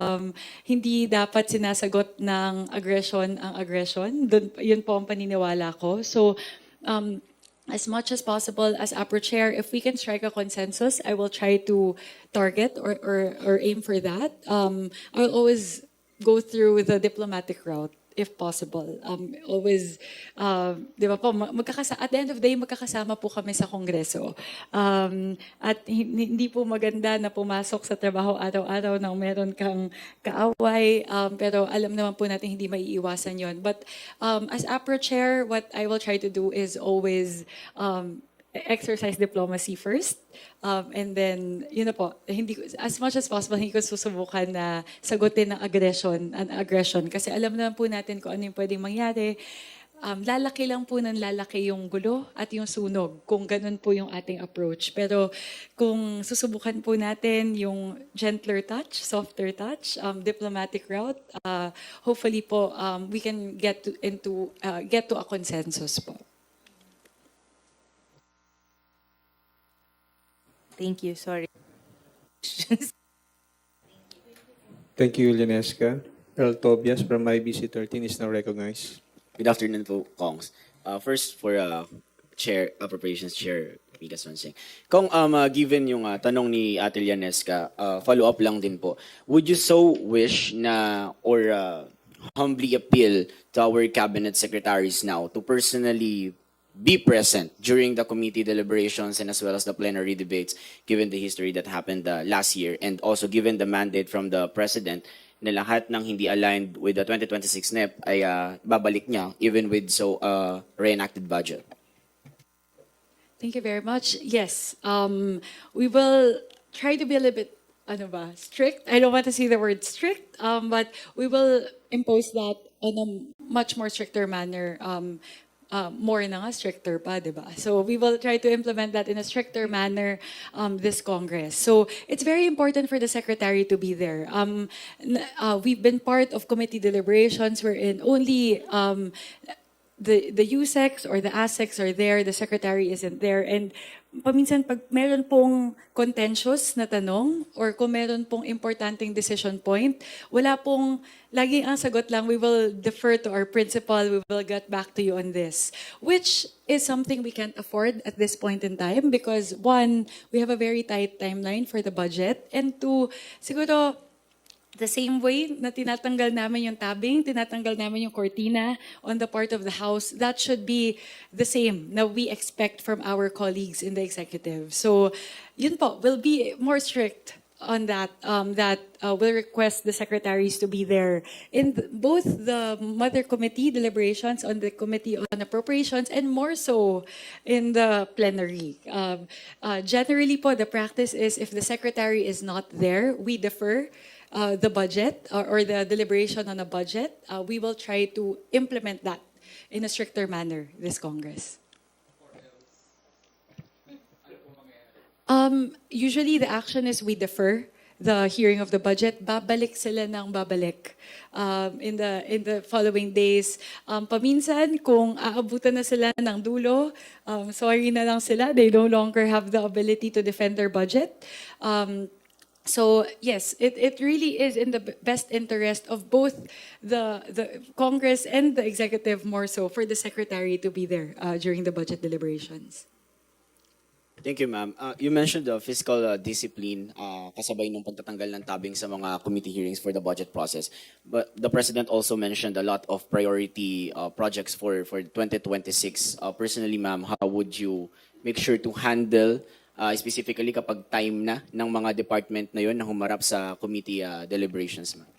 um, hindi dapat sinasagot ng aggression ang aggression. Dun, yun po ang paniniwala ko. So, um, as much as possible as APRO chair, if we can strike a consensus, I will try to target or, or, or aim for that. Um, I'll always go through the diplomatic route if possible. Um, always, uh, di ba po, ma- magkakasa- at the end of the day, magkakasama po kami sa Kongreso. Um, at hin- hindi po maganda na pumasok sa trabaho araw-araw nang meron kang kaaway, um, pero alam naman po natin hindi maiiwasan yon. But um, as APRO chair, what I will try to do is always um, exercise diplomacy first. Um, and then, yun na po, hindi, ko- as much as possible, hindi ko susubukan na sagutin ng aggression, an aggression. Kasi alam naman po natin kung ano yung pwedeng mangyari. Um, lalaki lang po ng lalaki yung gulo at yung sunog, kung ganun po yung ating approach. Pero kung susubukan po natin yung gentler touch, softer touch, um, diplomatic route, uh, hopefully po um, we can get to, into, uh, get to a consensus po. Thank you. Sorry. Thank you, Linesca. Earl Tobias from IBC 13 is now recognized. Good afternoon po, Kongs. Uh, first, for uh, Chair, Appropriations Chair Mika Sonsing. Kung um, uh, given yung uh, tanong ni Ate Lianesca, uh, follow-up lang din po. Would you so wish na or uh, humbly appeal to our cabinet secretaries now to personally be present during the committee deliberations and as well as the plenary debates, given the history that happened uh, last year, and also given the mandate from the president na lahat ng hindi aligned with the 2026 NEP ay uh, babalik niya, even with so uh, reenacted budget. Thank you very much. Yes, um, we will try to be a little bit, ano ba, strict. I don't want to say the word strict, um, but we will impose that on a much more stricter manner. Um, uh, more na nga, stricter pa, di ba? So we will try to implement that in a stricter manner um, this Congress. So it's very important for the Secretary to be there. Um, uh, we've been part of committee deliberations wherein only um, the the USEX or the ASEX are there, the secretary isn't there. And paminsan pag meron pong contentious na tanong or kung meron pong importanteng decision point, wala pong, lagi ang sagot lang, we will defer to our principal, we will get back to you on this. Which is something we can't afford at this point in time because one, we have a very tight timeline for the budget. And two, siguro, the same way na tinatanggal namin yung tabing, tinatanggal namin yung cortina on the part of the House, that should be the same na we expect from our colleagues in the executive. So, yun po, we'll be more strict on that, um, that uh, we'll request the secretaries to be there in th- both the Mother Committee deliberations on the Committee on Appropriations and more so in the plenary. Um, uh, generally po, the practice is if the secretary is not there, we defer uh, the budget or, or the deliberation on a budget, uh, we will try to implement that in a stricter manner this Congress. Um, usually the action is we defer the hearing of the budget. Babalik sila ng babalik um, in the in the following days. Um, paminsan, kung aabutan na sila ng dulo, um, sorry na lang sila. They no longer have the ability to defend their budget. Um, So yes, it, it really is in the best interest of both the the Congress and the executive more so for the secretary to be there uh, during the budget deliberations. Thank you, ma'am. Uh, you mentioned the fiscal uh, discipline uh, kasabay ng pagtatanggal ng tabing sa mga committee hearings for the budget process. But the president also mentioned a lot of priority uh, projects for for 2026. Uh, personally, ma'am, how would you make sure to handle uh, specifically kapag time na ng mga department na yon na humarap sa committee uh, deliberations, ma'am?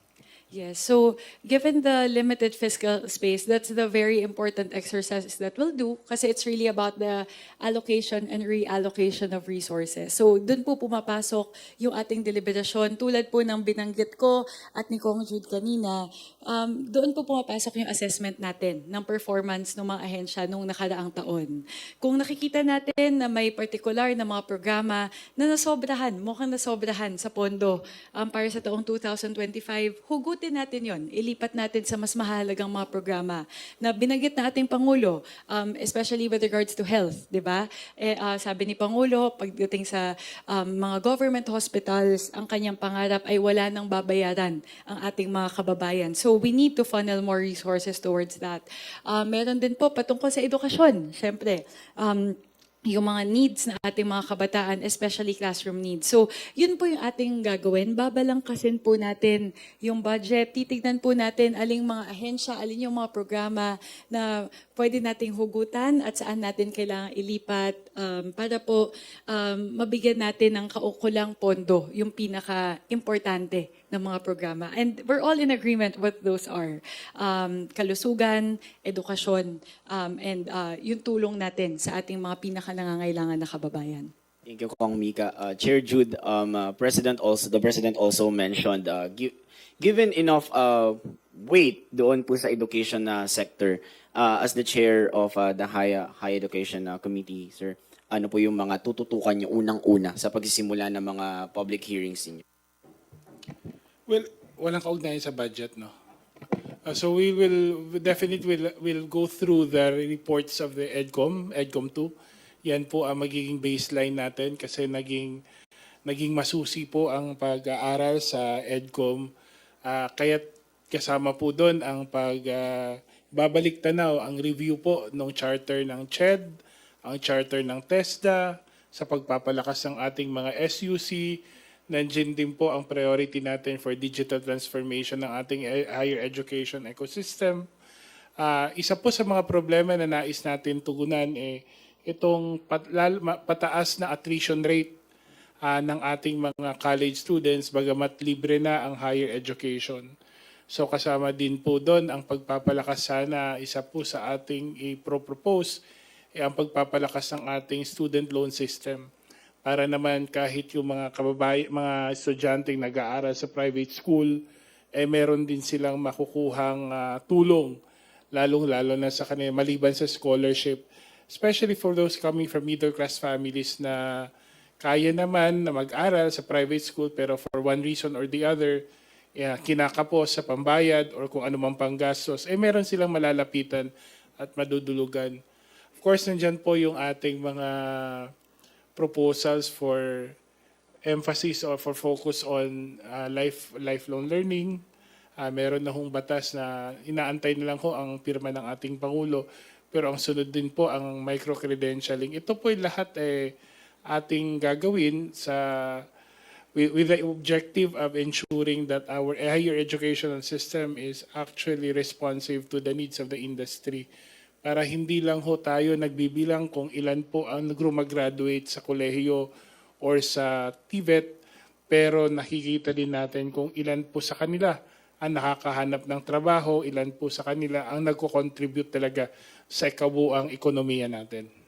Yes. So, given the limited fiscal space, that's the very important exercise that we'll do kasi it's really about the allocation and reallocation of resources. So, dun po pumapasok yung ating deliberasyon. Tulad po ng binanggit ko at ni Kong Jude kanina, um, doon po pumapasok yung assessment natin ng performance ng mga ahensya nung nakaraang taon. Kung nakikita natin na may particular na mga programa na nasobrahan, mukhang nasobrahan sa pondo um, para sa taong 2025, hugutin hugutin natin yon, ilipat natin sa mas mahalagang mga programa na binanggit na ating Pangulo, um, especially with regards to health, di ba? Eh, ah, sabi ni Pangulo, pagdating sa um, mga government hospitals, ang kanyang pangarap ay wala nang babayaran ang ating mga kababayan. So we need to funnel more resources towards that. Ah, meron din po patungkol sa edukasyon, syempre. Um, yung mga needs na ating mga kabataan, especially classroom needs. So, yun po yung ating gagawin. Babalangkasin po natin yung budget. Titignan po natin aling mga ahensya, alin yung mga programa na pwede nating hugutan at saan natin kailangan ilipat um, para po um, mabigyan natin ng kaukulang pondo, yung pinaka-importante ng mga programa. And we're all in agreement what those are. Um, kalusugan, edukasyon, um, and uh, yung tulong natin sa ating mga pinaka-nangangailangan na kababayan. Thank you, Kong Mika. Uh, Chair Jude, um, uh, President also, the President also mentioned, uh, gi- given enough uh, weight doon po sa education na sector, uh, as the chair of uh, the Higher, Higher Education uh, Committee, sir, ano po yung mga tututukan niyo unang-una sa pagsisimula ng mga public hearings niyo? Well, walang kaugnayan sa budget, no? Uh, so we will definitely will will go through the reports of the EDCOM, EDCOM 2. Yan po ang magiging baseline natin kasi naging naging masusi po ang pag-aaral sa EDCOM. Uh, kaya't kasama po doon ang pag uh, babalik tanaw ang review po ng charter ng CHED, ang charter ng TESDA sa pagpapalakas ng ating mga SUC, Nandiyan din po ang priority natin for digital transformation ng ating e- higher education ecosystem. Ah, isa po sa mga problema na nais natin tugunan eh itong pataas na attrition rate ah, ng ating mga college students bagamat libre na ang higher education. So kasama din po doon ang pagpapalakas sana isa po sa ating i-propose eh, ang pagpapalakas ng ating student loan system para naman kahit yung mga kababay, mga estudyanteng nag-aaral sa private school, eh meron din silang makukuhang ah, tulong, lalong-lalo na sa kanila, maliban sa scholarship. Especially for those coming from middle-class families na kaya naman na mag-aral sa private school pero for one reason or the other, yeah, kinakapos sa pambayad or kung ano mang panggastos, eh meron silang malalapitan at madudulugan. Of course, nandyan po yung ating mga proposals for emphasis or for focus on uh, life lifelong learning. Uh, meron na hong batas na inaantay na lang ho ang pirma ng ating Pangulo. Pero ang sunod din po ang micro-credentialing. Ito po lahat eh, ating gagawin sa with, with the objective of ensuring that our higher educational system is actually responsive to the needs of the industry para hindi lang ho tayo nagbibilang kung ilan po ang nagrumagraduate sa kolehiyo or sa TVET, pero nakikita din natin kung ilan po sa kanila ang nakakahanap ng trabaho, ilan po sa kanila ang nagko-contribute talaga sa kabuang ekonomiya natin.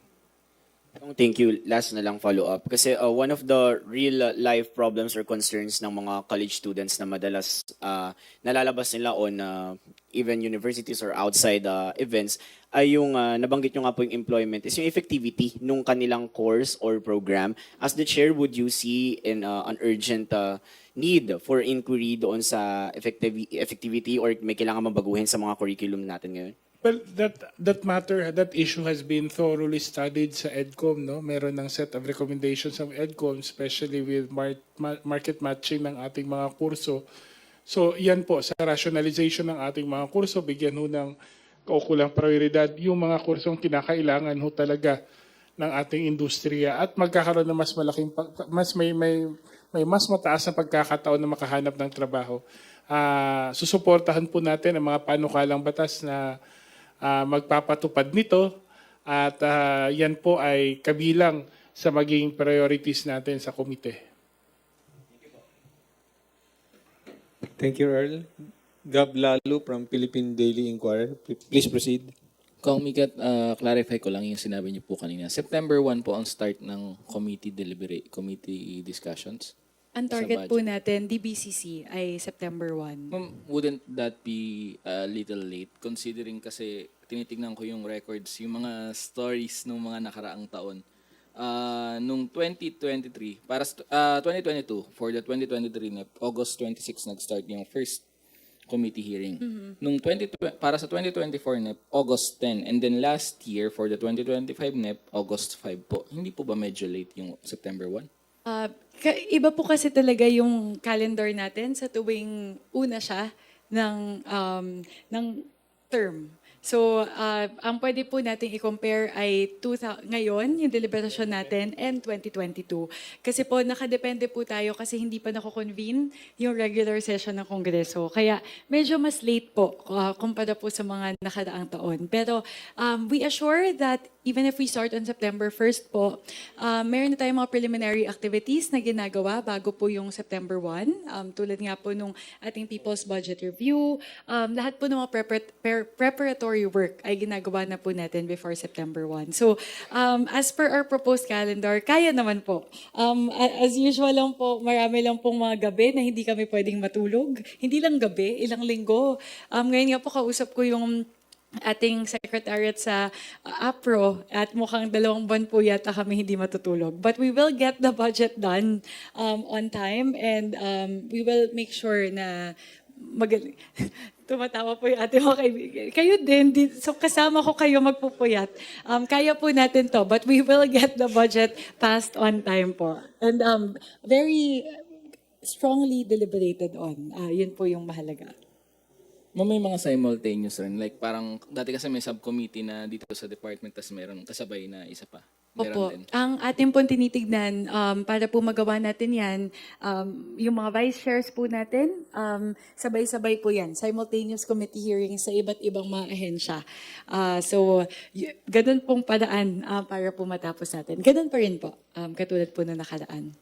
Thank you. Last na lang follow-up. Kasi uh, one of the real life problems or concerns ng mga college students na madalas uh, nalalabas nila on uh, even universities or outside uh, events ay yung uh, nabanggit nyo nga po yung employment is yung effectivity nung kanilang course or program. As the chair, would you see in uh, an urgent uh, need for inquiry doon sa effective, effectivity or may kailangan mabaguhin sa mga curriculum natin ngayon? Well, that that matter, that issue has been thoroughly studied sa EDCOM, no? Meron ng set of recommendations ng EDCOM, especially with mar- ma- market matching ng ating mga kurso. So, yan po, sa rationalization ng ating mga kurso, bigyan ho ng kaukulang prioridad yung mga kursong kinakailangan ho talaga ng ating industriya at magkakaroon ng mas malaking mas may may may mas mataas na pagkakataon na makahanap ng trabaho. Ah, susuportahan po natin ang mga panukalang batas na ah, magpapatupad nito at ah, yan po ay kabilang sa magiging priorities natin sa komite. Thank you, Earl. Gab Lalo from Philippine Daily Inquirer. Please proceed. Kung Mikat, uh, clarify ko lang yung sinabi niyo po kanina. September 1 po ang start ng committee deliberate, committee discussions. Ang target po natin, DBCC, ay September 1. Ma'am, wouldn't that be a little late considering kasi tinitingnan ko yung records, yung mga stories ng mga nakaraang taon. Ah, nung 2023, para sa- ah, 2022, for the 2023 na August 26 nag-start yung first committee hearing. Nung 20, para sa 2024 NEP, August 10. And then last year, for the 2025 NEP, August 5 po. Hindi po ba medyo late yung September 1? Ka- iba po kasi talaga yung calendar natin sa tuwing una siya ng um, ng term. So, ah, ang pwede po nating i-compare ay 2000, ngayon, yung deliberation natin, and 2022. Kasi po, nakadepende po tayo kasi hindi pa nako-convene yung regular session ng Kongreso. Kaya medyo mas late po ah, kumpara po sa mga nakadaang taon. Pero um, we assure that even if we start on September 1st po, uh, meron na tayong mga preliminary activities na ginagawa bago po yung September 1. Um, tulad nga po nung ating People's Budget Review. Um, lahat po ng mga prepar- preparatory work ay ginagawa na po natin before September 1. So, um, as per our proposed calendar, kaya naman po. Um, as usual lang po, marami lang pong mga gabi na hindi kami pwedeng matulog. Hindi lang gabi, ilang linggo. Um, ngayon nga po kausap ko yung ating secretariat sa uh, APRO at mukhang dalawang buwan po yata kami hindi matutulog. But we will get the budget done um, on time and um, we will make sure na magaling. Tumatawa po yung ating mga kaibigan. Kayo din, di- so kasama ko kayo magpupuyat. Um, kaya po natin to, but we will get the budget passed on time po. And um, very strongly deliberated on. Ah, yun po yung mahalaga. May mga simultaneous rin. Like parang dati kasi may subcommittee na dito sa department tas meron kasabay na isa pa. Meron Opo. din. Ang ating pong tinitignan, um, para po magawa natin yan, um, yung mga vice chairs po natin, um, sabay-sabay po yan. Simultaneous committee hearings sa iba't ibang mga ahensya. Ah, so, y- ganun pong paraan ah, para po matapos natin. Ganun pa rin po, um, katulad po na nakaraan.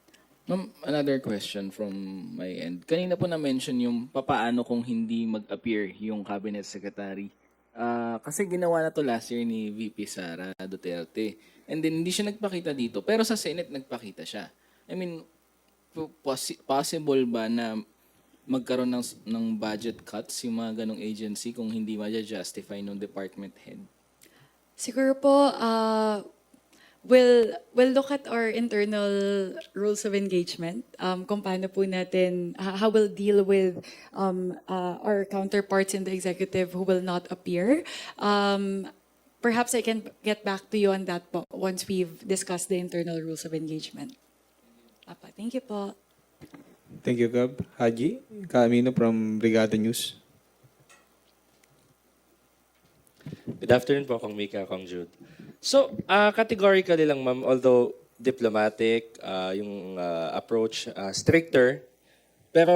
Ma'am, another question from my end. Kanina po na-mention yung papaano kung hindi mag-appear yung cabinet secretary. Ah, kasi ginawa na to last year ni VP Sara Duterte. And then hindi siya nagpakita dito, pero sa Senate nagpakita siya. I mean, po- possi- possible ba na magkaroon ng, ng budget cuts yung mga ganong agency kung hindi ma-justify ng department head? Siguro po, uh, we'll, we'll look at our internal rules of engagement, um, kung paano po natin, how we'll deal with um, uh, our counterparts in the executive who will not appear. Um, perhaps I can get back to you on that po once we've discussed the internal rules of engagement. Apa, thank you po. Thank you, Gab. Haji Camino from Brigada News. Good afternoon po, Kong Mika, Kong Jude. So, ah categorically lang, ma'am, although diplomatic, ah, yung ah, approach, ah, stricter, pero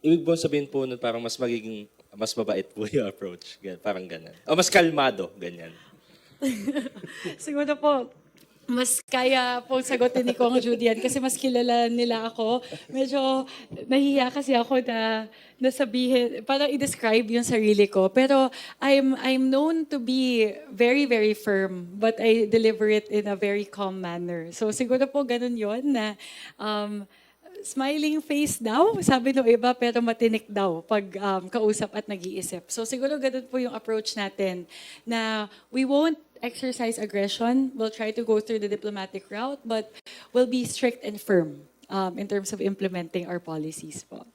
ibig po sabihin po nun parang mas magiging, mas mabait po yung approach. Gan- Parang ganun. O mas kalmado, ganyan. Siguro po, mas kaya po sagutin ni Kong Judy yan kasi mas kilala nila ako. Medyo nahiya kasi ako na nasabihin, para i-describe yung sarili ko. Pero I'm, I'm known to be very, very firm, but I deliver it in a very calm manner. So siguro po ganun yon na um, smiling face daw, sabi ng iba, pero matinik daw pag um, kausap at nag-iisip. So siguro ganun po yung approach natin na we won't exercise aggression. We'll try to go through the diplomatic route, but we'll be strict and firm um, in terms of implementing our policies po.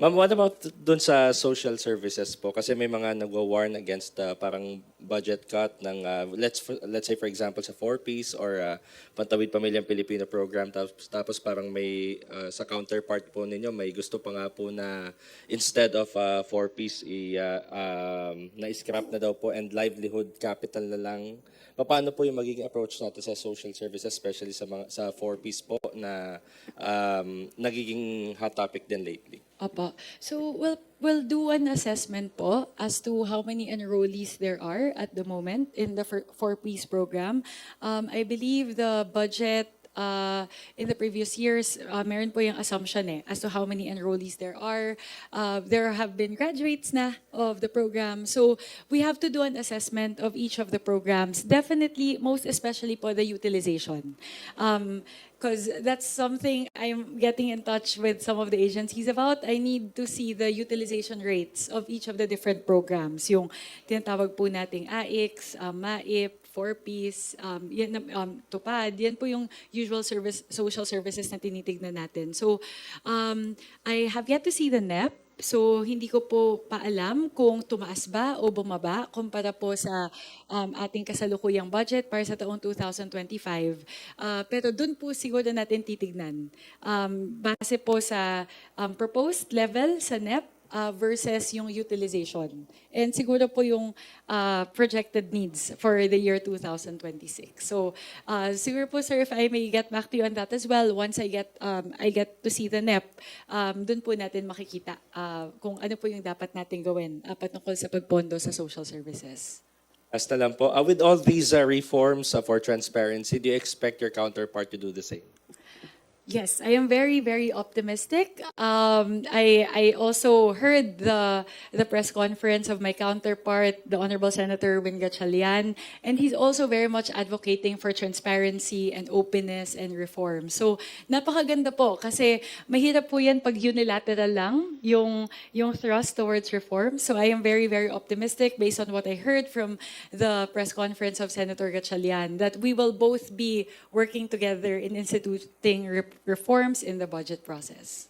Ma'am, what about dun sa social services po? Kasi may mga nagwa-warn against ah, parang budget cut ng, ah, let's, let's say for example sa 4Ps or ah, Pantawid Pamilyang Pilipino program. Tapos, tapos parang may, ah, sa counterpart po ninyo, may gusto pa nga po na instead of 4Ps, i, ah, um, na-scrap na daw po and livelihood capital na lang. Paano po yung magiging approach natin sa social services, especially sa mga sa 4Ps po na um, nagiging hot topic din lately? Opo. So we'll we'll do an assessment po as to how many enrollees there are at the moment in the four Ps program. Um, I believe the budget uh, in the previous years, uh, meron po yung assumption eh, as to how many enrollees there are. Uh, there have been graduates na of the program. So we have to do an assessment of each of the programs. Definitely, most especially po the utilization. Um, because that's something I'm getting in touch with some of the agencies about. I need to see the utilization rates of each of the different programs. Yung tinatawag po nating AIX, um, MAIP, 4Ps, um, yan, um, TUPAD, yan po yung usual service, social services na tinitignan natin. So, um, I have yet to see the NEP, So hindi ko po paalam kung tumaas ba o bumaba kumpara po sa um, ating kasalukuyang budget para sa taong 2025. Ah, pero doon po siguro natin titignan. Um, base po sa um, proposed level sa NEP, uh, versus yung utilization. And siguro po yung uh, projected needs for the year 2026. So uh, siguro po sir, if I may get back to you on that as well, once I get um, I get to see the NEP, um, dun po natin makikita uh, kung ano po yung dapat natin gawin uh, patungkol sa pagpondo sa social services. Hasta lang po. Uh, with all these uh, reforms uh, for transparency, do you expect your counterpart to do the same? Yes, I am very, very optimistic. Um, I, I also heard the, the press conference of my counterpart, the Honorable Senator Win Gatchalian, and he's also very much advocating for transparency and openness and reform. So, napakaganda po kasi mahirap po yan pag unilateral lang yung, yung thrust towards reform. So, I am very, very optimistic based on what I heard from the press conference of Senator Gatchalian that we will both be working together in instituting re- reforms in the budget process.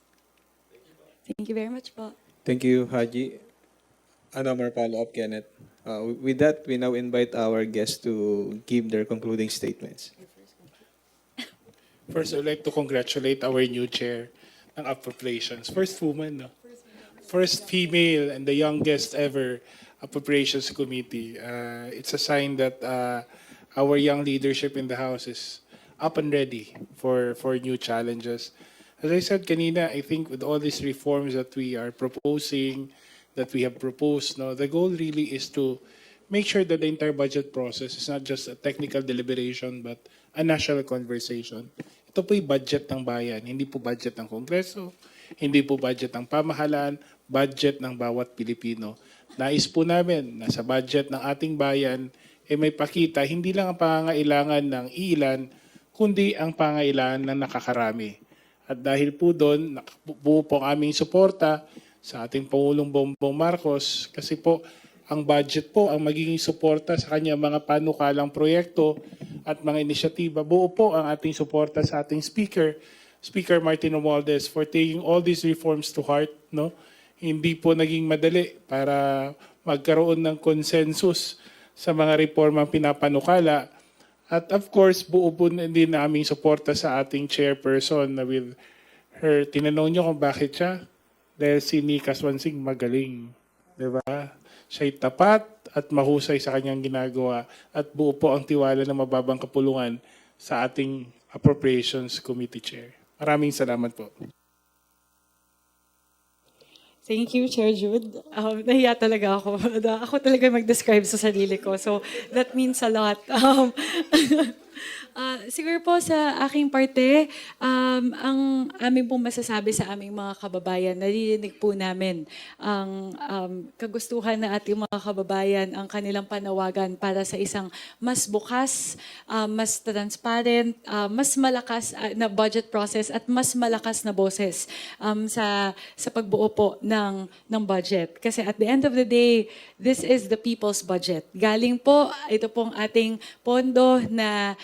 Thank you very much po. Thank you, Haji. Ano more follow-up, Kenneth? Uh, with that, we now invite our guests to give their concluding statements. First, I'd like to congratulate our new chair ng appropriations. First woman, no? First female and the youngest ever appropriations committee. Uh, it's a sign that uh, our young leadership in the House is up and ready for, for new challenges. As I said kanina, I think with all these reforms that we are proposing, that we have proposed, no, the goal really is to make sure that the entire budget process is not just a technical deliberation, but a national conversation. Ito po yung budget ng bayan, hindi po budget ng Kongreso, hindi po budget ng pamahalaan, budget ng bawat Pilipino. Nais po namin na sa budget ng ating bayan, eh may pakita hindi lang ang pangangailangan ng ilan, kundi ang pangangailangan ng nakakarami. At dahil po doon, buo po ang aming suporta sa ating Pangulong Bongbong Marcos kasi po ang budget po ang magiging suporta sa kanya mga panukalang proyekto at mga inisyatiba. Buo po ang ating suporta sa ating speaker, Speaker Martin Romualdez for taking all these reforms to heart, no? Hindi po naging madali para magkaroon ng consensus sa mga reformang pinapanukala. At of course, buo po din naming suporta sa ating chairperson na with her, tinanong niyo kung bakit siya? Dahil si Nika Swansing magaling. Di ba? Siya'y tapat at mahusay sa kanyang ginagawa at buo po ang tiwala ng mababang kapulungan sa ating Appropriations Committee Chair. Maraming salamat po. Thank you, Chair Jude. Um, nahiya talaga ako. ako talaga mag-describe sa sarili ko. So, that means a lot. Um, ah, siguro po sa aking parte, um, ang aming pong masasabi sa aming mga kababayan, naririnig po namin ang um, kagustuhan ng ating mga kababayan, ang kanilang panawagan para sa isang mas bukas, ah, mas transparent, ah, mas malakas na budget process at mas malakas na boses um, sa sa pagbuo po ng ng budget. Kasi at the end of the day, this is the people's budget. Galing po ito pong ating pondo na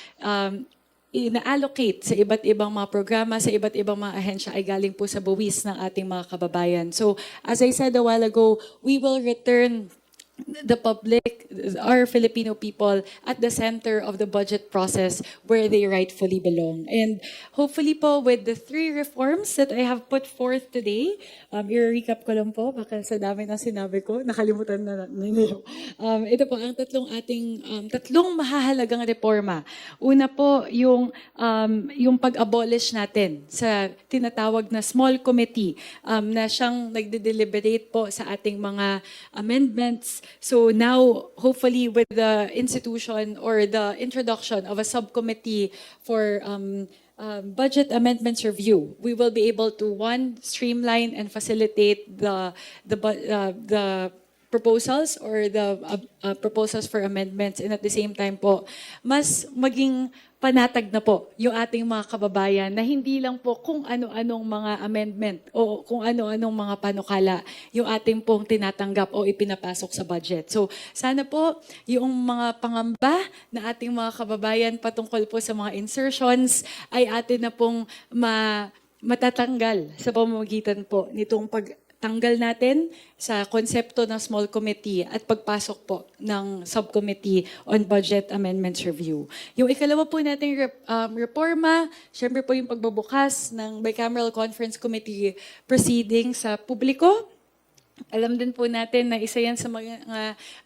um, ina-allocate sa iba't ibang mga programa, sa iba't ibang mga ahensya ay galing po sa buwis ng ating mga kababayan. So, as I said a while ago, we will return the public, our Filipino people at the center of the budget process where they rightfully belong. And hopefully po with the three reforms that I have put forth today, um, i-recap ko lang po, baka sa dami ng sinabi ko, nakalimutan na ninyo. Um, ito po ang tatlong ating, um, tatlong mahahalagang reforma. Una po, yung, um, yung pag-abolish natin sa tinatawag na small committee um, na siyang nagde-deliberate po sa ating mga amendments. So now, hopefully, with the institution or the introduction of a subcommittee for um, um, budget amendments review, we will be able to one streamline and facilitate the the uh, the proposals or the uh, uh, proposals for amendments and at the same time po mas maging panatag na po yung ating mga kababayan na hindi lang po kung ano-anong mga amendment o kung ano-anong mga panukala yung ating pong tinatanggap o ipinapasok sa budget. So sana po yung mga pangamba na ating mga kababayan patungkol po sa mga insertions ay atin na pong ma matatanggal sa pamamagitan po nitong pag pagtanggal natin sa konsepto ng small committee at pagpasok po ng subcommittee on budget amendments review. Yung ikalawa po nating um, reforma, syempre po yung pagbubukas ng bicameral conference committee proceedings sa publiko. Alam din po natin na isa yan sa mga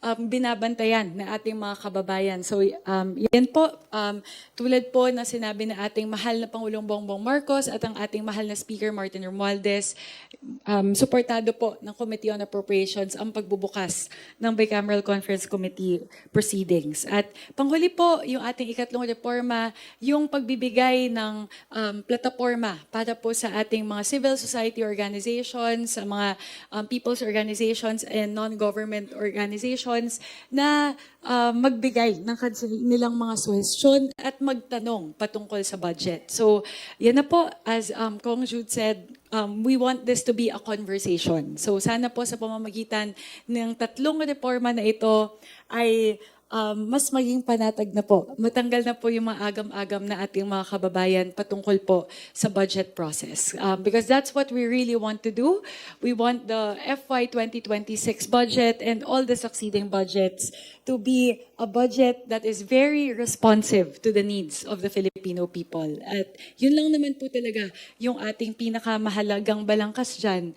um, binabantayan na ating mga kababayan. So um, yan po, um, tulad po na sinabi na ating mahal na Pangulong Bongbong Marcos at ang ating mahal na Speaker Martin Romualdez, um, suportado po ng Committee on Appropriations ang pagbubukas ng Bicameral Conference Committee proceedings. At panghuli po, yung ating ikatlong reforma, yung pagbibigay ng um, plataforma para po sa ating mga civil society organizations, sa mga um, people's organizations and non-government organizations na uh, magbigay ng nilang mga suhestyon at magtanong patungkol sa budget. So, yan na po, as um, Kong Jude said, um, we want this to be a conversation. So, sana po sa pamamagitan ng tatlong reforma na ito ay um, mas maging panatag na po. Matanggal na po yung mga agam-agam na ating mga kababayan patungkol po sa budget process. Um, because that's what we really want to do. We want the FY 2026 budget and all the succeeding budgets to be a budget that is very responsive to the needs of the Filipino people. At yun lang naman po talaga yung ating pinakamahalagang balangkas dyan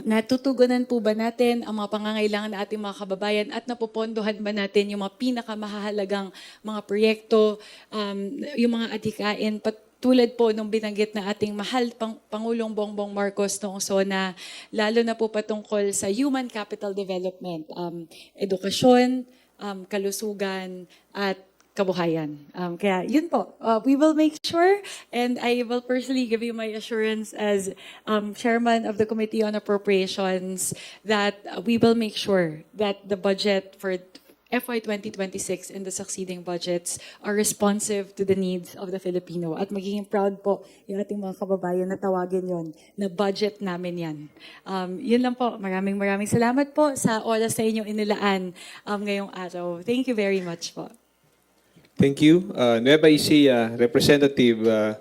natutugunan po ba natin ang mga pangangailangan ng ating mga kababayan at napopondohan ba natin yung mga pinakamahalagang mga proyekto, um, yung mga adhikain, pat, tulad po nung binanggit na ating mahal pang, Pangulong Bongbong Marcos noong SONA, lalo na po patungkol sa human capital development, um, edukasyon, um, kalusugan, at kabuhayan. Um, kaya yun po, uh, we will make sure and I will personally give you my assurance as um, chairman of the Committee on Appropriations that we will make sure that the budget for FY 2026 and the succeeding budgets are responsive to the needs of the Filipino. At magiging proud po yung ating mga kababayan na tawagin yon na budget namin yan. Um, yun lang po. Maraming maraming salamat po sa oras sa inyong inilaan um, ngayong araw. Thank you very much po. Thank you. Uh, Nueva Ecija, Representative uh,